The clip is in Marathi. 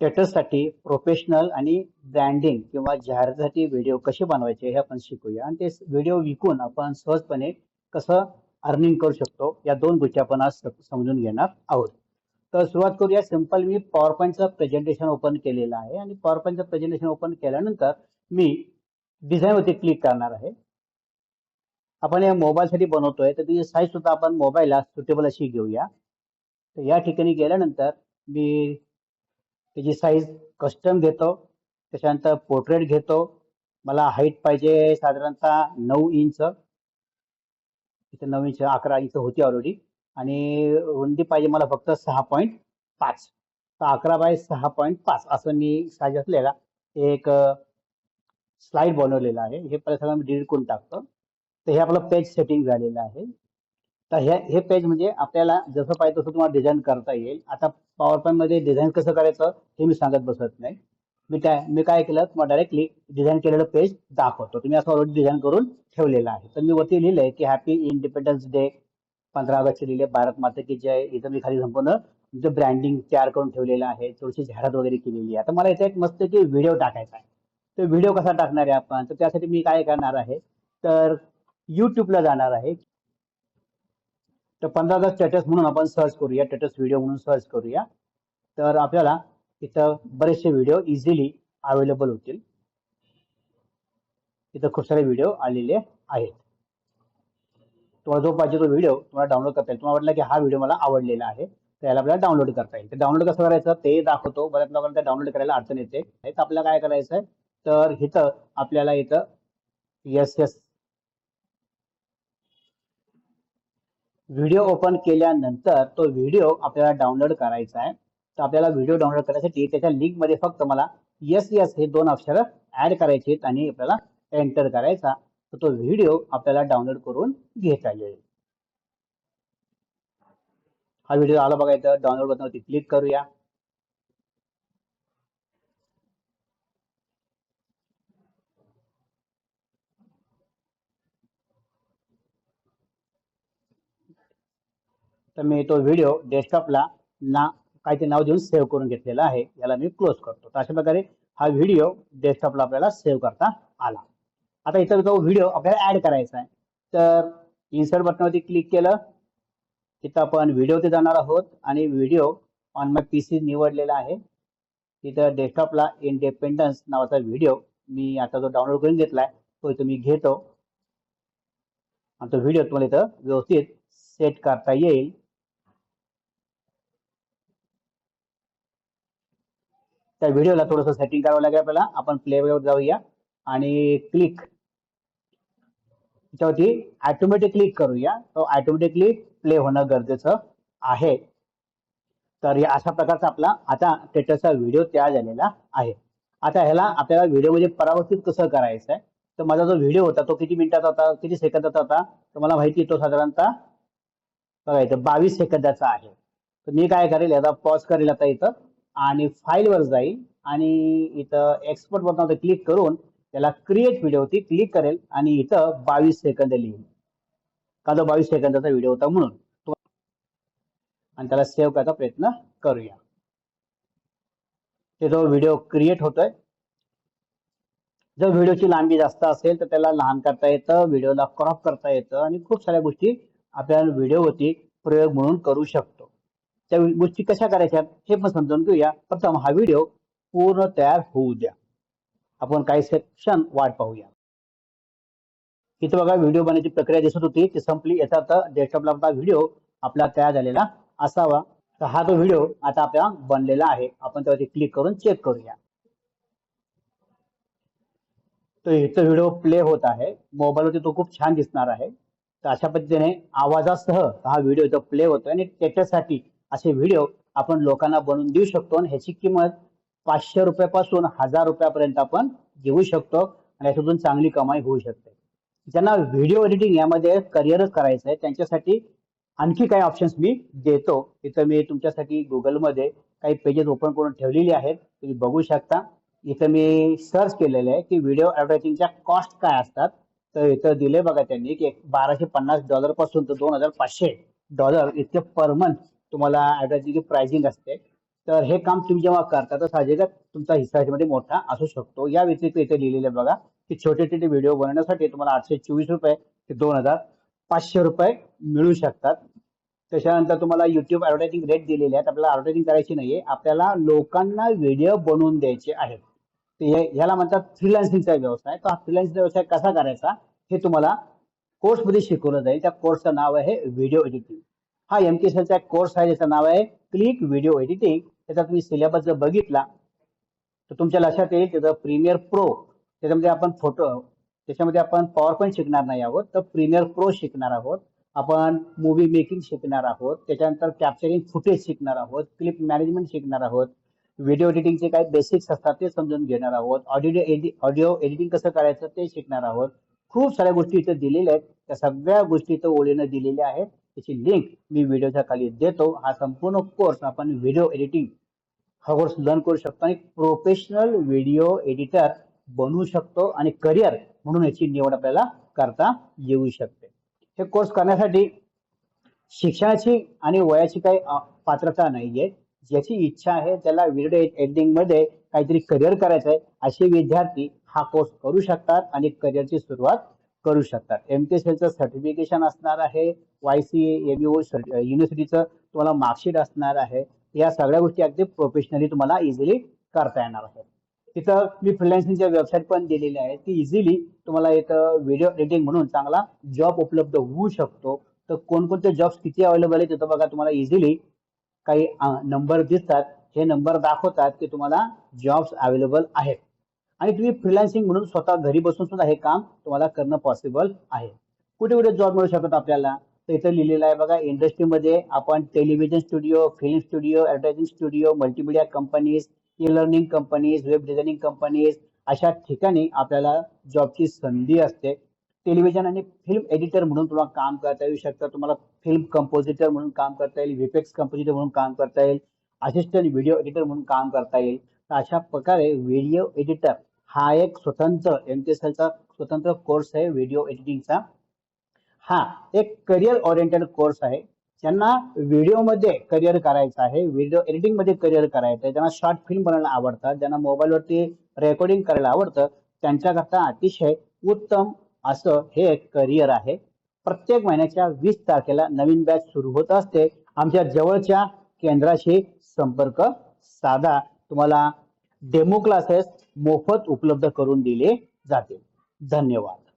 स्टेटससाठी प्रोफेशनल आणि ब्रँडिंग किंवा जाहिरातीसाठी व्हिडिओ कसे बनवायचे हे आपण शिकूया. आणि ते व्हिडिओ विकून आपण सहजपणे कसं अर्निंग करू शकतो या दोन गोष्टी आपण आज समजून घेणार आहोत. तर सुरुवात करूया. सिंपल मी पॉवर पॉईंटचं प्रेझेंटेशन ओपन केलेलं आहे. आणि पॉवर पॉईंटचं प्रेझेंटेशन ओपन केल्यानंतर मी डिझाईनवरती क्लिक करणार आहे. आपण या मोबाईलसाठी बनवतोय. तर त्याची साईज सुद्धा आपण मोबाईलला सुटेबल अशी घेऊया. तर या ठिकाणी गेल्यानंतर मी त्याची साईज कस्टम घेतो त्याच्यानंतर पोर्ट्रेट घेतो. मला हाईट पाहिजे साधारणतः नऊ इंच. इथे नऊ इंच अकरा इंच होती ऑलरेडी आणि रुंदी पाहिजे मला फक्त सहा पॉईंट पाच. तर अकरा बाय सहा पॉईंट पाच असं मी साईज असलेला एक स्लाईड बनवलेला आहे. हे पहिल्या सगळं मी डिलीट करून टाकतो. तर हे आपलं पेज सेटिंग झालेलं आहे. तर हे हे पेज म्हणजे आपल्याला जसं पाहिजे तसं तुम्हाला डिझाईन करता येईल. आता पॉवर पॉईंटमध्ये डिझाईन कसं करायचं हे मी सांगत बसत नाही. मी काय मी काय केलं तुम्हाला डायरेक्टली डिझाईन केलेलं पेज दाखवतो. तुम्ही असं ऑलरेडी डिझाईन करून ठेवलेलं आहे. तर मी वरती लिहिलंय की हॅपी इंडिपेंडन्स डे पंधरा ऑगस्ट लिहिले भारत माता की जय. इथं मी खाली संपूर्ण तुमचं ब्रँडिंग तयार करून ठेवलेलं आहे थोडीशी जाहिरात वगैरे केलेली आहे. तर मला इथे एक मस्त की व्हिडिओ टाकायचा आहे. तर व्हिडिओ कसा टाकणार आहे आपण? तर त्यासाठी मी काय करणार आहे? तर युट्यूबला जाणार आहे. तर पंधरा ऑगस्ट स्टेटस म्हणून आपण सर्च करूया स्टेटस व्हिडिओ म्हणून सर्च करूया. तर आपल्याला इथं बरेचसे व्हिडिओ इझिली अवेलेबल होतील. इथं खूप सारे व्हिडिओ आलेले आहेत. तुम्हाला जो पाहिजे तो व्हिडिओ तुम्हाला डाउनलोड करता येईल. तुम्हाला वाटलं की हा व्हिडिओ मला आवडलेला आहे तर याला आपल्याला डाउनलोड करता येईल. तर डाउनलोड कसं करायचं? ते दाखवतो. बऱ्याच लोकांना डाउनलोड करायला अडचण येते. तर आपल्याला काय करायचं आहे तर इथं आपल्याला इथं एस एस व्हिडिओ ओपन केल्यानंतर तो व्हिडिओ आपल्याला डाउनलोड करायचा आहे. तर आपल्याला व्हिडिओ डाउनलोड करण्यासाठी त्याच्या लिंकमध्ये फक्त मला यस यस हे दोन अक्षर ऍड करायचे आहेत आणि आपल्याला एंटर करायचा. तर तो व्हिडिओ आपल्याला डाउनलोड करून घेता येईल. हा व्हिडिओ आला बघायचं डाउनलोड बटनवरती क्लिक करूया. तर मी तो व्हिडिओ डेस्कटॉपला ना काहीतरी नाव देऊन सेव्ह करून घेतलेला आहे. याला मी क्लोज करतो. तर अशा प्रकारे हा व्हिडिओ डेस्कटॉपला आपल्याला सेव्ह करता आला. आता इथं तो व्हिडिओ आपल्याला ऍड करायचा आहे तर इन्सर्ट बटनावरती क्लिक केलं. तिथं आपण व्हिडिओ जाणार आहोत आणि video on my P C निवडलेला आहे. तिथं डेस्कटॉपला इंडिपेंडन्स नावाचा व्हिडिओ मी आता जो डाउनलोड करून घेतलाय तो इथं मी घेतो. आणि तो व्हिडिओ तुम्हाला इथं व्यवस्थित सेट करता येईल. त्या व्हिडिओला थोडंसं सेटिंग करावं लागेल आपल्याला. आपण प्ले वर जाऊया. आणि क्लिक त्याच्यावरती ऑटोमॅटिक क्लिक करूया. तो ऑटोमॅटिकली प्ले होणं गरजेचं आहे. तर या अशा प्रकारचा आपला आता स्टेटसचा व्हिडिओ तयार झालेला आहे. आता ह्याला आपल्याला व्हिडिओमध्ये परावर्तित कसं करायचं आहे तर माझा जो व्हिडिओ होता तो किती मिनिटाचा होता? किती सेकंदाचा होता? तर मला माहिती तो साधारणतः बघा इथं बावीस सेकंदाचा आहे. तर मी काय करेल याचा पॉज करेल आता इथं. आणि फाईलवर जाईल आणि इथं एक्सपोर्ट बटनावर क्लिक करून त्याला क्रिएट व्हिडिओवरती क्लिक करेल आणि इथं बावीस सेकंद लिहिल का तो बावीस सेकंदाचा व्हिडिओ होता म्हणून? तो- आणि त्याला सेव्ह करायचा प्रयत्न करूया. ते जो व्हिडिओ क्रिएट होतोय जर व्हिडिओची लांबी जास्त असेल तर त्याला लहान करता येतं व्हिडिओला क्रॉप करता येतं आणि खूप साऱ्या गोष्टी आपल्याला व्हिडिओवरती प्रयोग म्हणून करू शकतो. त्या गोष्टी कशा करायच्या हे पण समजून घेऊया. प्रथम हा व्हिडिओ पूर्ण तयार होऊ द्या. आपण काही सेक्शन वाट पाहूया. इथं बघा व्हिडिओ बनण्याची प्रक्रिया दिसत होती. ती संपली. याचा अर्थ डेस्कटॉपला आपला व्हिडिओ आपला तयार झालेला असावा. तर हा जो व्हिडिओ आता आपला बनलेला आहे आपण त्यावरती क्लिक करून चेक करूया. तर इथं व्हिडिओ प्ले होत आहे. मोबाईलवरती तो खूप छान दिसणार आहे. तर अशा पद्धतीने आवाजासह हा व्हिडिओ इथं प्ले होतोय आणि त्याच्यासाठी असे व्हिडिओ आपण लोकांना बनवून देऊ शकतो आणि ह्याची किंमत पाचशे रुपयापासून हजार रुपयापर्यंत आपण घेऊ शकतो आणि याच्यातून चांगली कमाई होऊ शकते. ज्यांना व्हिडिओ एडिटिंग यामध्ये करिअरच करायचं आहे त्यांच्यासाठी आणखी काही ऑप्शन्स मी देतो. इथं मी तुमच्यासाठी गुगलमध्ये काही पेजेस ओपन करून ठेवलेली आहेत तुम्ही बघू शकता. इथं मी सर्च केलेलं आहे की व्हिडिओ ऍडव्हर्टायझिंगच्या कॉस्ट काय असतात. तर इथं दिले बघा त्यांनी की बाराशे पन्नास डॉलरपासून तर दोन हजार पाचशे डॉलर इतके पर मंथ तुम्हाला ऍडव्हर्टायझिंगची प्राइसिंग असते तर हे काम तुम्ही जेव्हा करता तर साहजिकच तुमचा हिस्सा याच्यामध्ये मोठा असू शकतो. या व्यतिरिक्त इथे लिहिलेलं आहे बघा की छोटे छोटे व्हिडिओ बनवण्यासाठी तुम्हाला आठशे चोवीस रुपये ते दोन हजार पाचशे रुपये मिळू शकतात. त्याच्यानंतर तुम्हाला युट्यूब ऍडव्हर्टायझिंग रेट दिलेले आहेत. आपल्याला ऍडव्हर्टायझिंग करायची नाहीये. आपल्याला लोकांना व्हिडिओ बनवून द्यायचे आहेत. तर हे- ह्याला म्हणतात फ्रीलान्सिंगचा व्यवसाय. तर हा फ्रीलान्सिंगचा व्यवसाय कसा करायचा हे तुम्हाला कोर्समध्ये शिकवलं जाईल. त्या कोर्सचं नाव आहे व्हिडिओ एडिटिंग हा एम के चा एक कोर्स आहे ज्याचं नाव आहे क्लिक व्हिडिओ एडिटिंग त्याचा तुम्ही सिलेबस जर बघितला तर तुमच्या लक्षात येईल त्याचं प्रीमियर प्रो त्याच्यामध्ये आपण फोटो त्याच्यामध्ये आपण पॉवर पॉईंट शिकणार नाही आहोत तर प्रीमियर प्रो शिकणार आहोत. आपण मूवी मेकिंग शिकणार आहोत. त्याच्यानंतर कॅप्चरिंग फुटेज शिकणार आहोत. क्लिप मॅनेजमेंट शिकणार आहोत. व्हिडिओ एडिटिंगचे काही बेसिक्स असतात ते समजून घेणार आहोत. ऑडिओ एडि ऑडिओ एडिटिंग कसं करायचं ते शिकणार आहोत. खूप साऱ्या गोष्टी इथे दिलेल्या आहेत. त्या सगळ्या गोष्टी इथं ओळीनं दिलेल्या आहेत. त्याची लिंक मी व्हिडिओच्या खाली देतो. हा संपूर्ण कोर्स आपण व्हिडिओ एडिटिंग हा कोर्स लर्न करू शकतो आणि प्रोफेशनल व्हिडिओ एडिटर बनवू शकतो आणि करिअर म्हणून याची निवड आपल्याला करता येऊ शकते. हे कोर्स करण्यासाठी शिक्षणाची आणि वयाची काही पात्रता नाहीये. ज्याची इच्छा आहे त्याला व्हिडिओ एडिटिंगमध्ये काहीतरी करिअर करायचं आहे असे विद्यार्थी हा कोर्स करू शकतात आणि करिअरची सुरुवात करू शकतात. एम के चं सर्टिफिकेशन असणार आहे. वाय सी एम युनिव्हर्सिटीचं तुम्हाला मार्कशीट असणार आहे. या सगळ्या गोष्टी अगदी प्रोफेशनली तुम्हाला इझिली करता येणार आहे तिथं मी फ्रिलान्सिंगच्या वेबसाईट पण दिलेली आहे ती इझिली तुम्हाला एक व्हिडिओ एडिटिंग म्हणून चांगला जॉब उपलब्ध होऊ शकतो. तर कोणकोणते जॉब्स किती अवेलेबल आहेत तिथं बघा तुम्हाला इझिली काही नंबर दिसतात. हे नंबर दाखवतात की तुम्हाला जॉब्स अवेलेबल आहेत. आणि तुम्ही फ्रीलान्सिंग म्हणून स्वतः घरी बसून सुद्धा हे काम तुम्हाला करणं पॉसिबल आहे. कुठे कुठे जॉब मिळू शकतात आपल्याला? तर इथं लिहिलेलं आहे बघा इंडस्ट्रीमध्ये आपण television studio film studio advertising studio multimedia companies e learning companies web designing companies अशा ठिकाणी आपल्याला जॉबची संधी असते. टेलिव्हिजन आणि फिल्म एडिटर म्हणून तुम्हाला काम करता येऊ शकतं. तुम्हाला फिल्म कंपोजिटर म्हणून काम करता येईल व्हिपेक्स कंपोजिटर म्हणून काम करता येईल असिस्टंट व्हिडिओ एडिटर म्हणून काम करता येईल. तर अशा प्रकारे व्हिडिओ एडिटर हा एक स्वतंत्र एम टी चा स्वतंत्र कोर्स आहे व्हिडिओ एडिटिंगचा हा एक करिअर ओरिएंटेड कोर्स आहे. ज्यांना व्हिडिओमध्ये करिअर करायचं आहे व्हिडिओ एडिटिंगमध्ये करिअर करायचं आहे. ज्यांना शॉर्ट फिल्म बनवायला आवडतात ज्यांना मोबाईलवरती रेकॉर्डिंग करायला आवडतं त्यांच्याकरता अतिशय उत्तम असं हे एक करिअर आहे. प्रत्येक महिन्याच्या वीस तारखेला नवीन बॅच सुरू होत असते. आमच्या जवळच्या केंद्राशी संपर्क साधा. तुम्हाला डेमो क्लासेस मोफत उपलब्ध करून दिले जाते. धन्यवाद.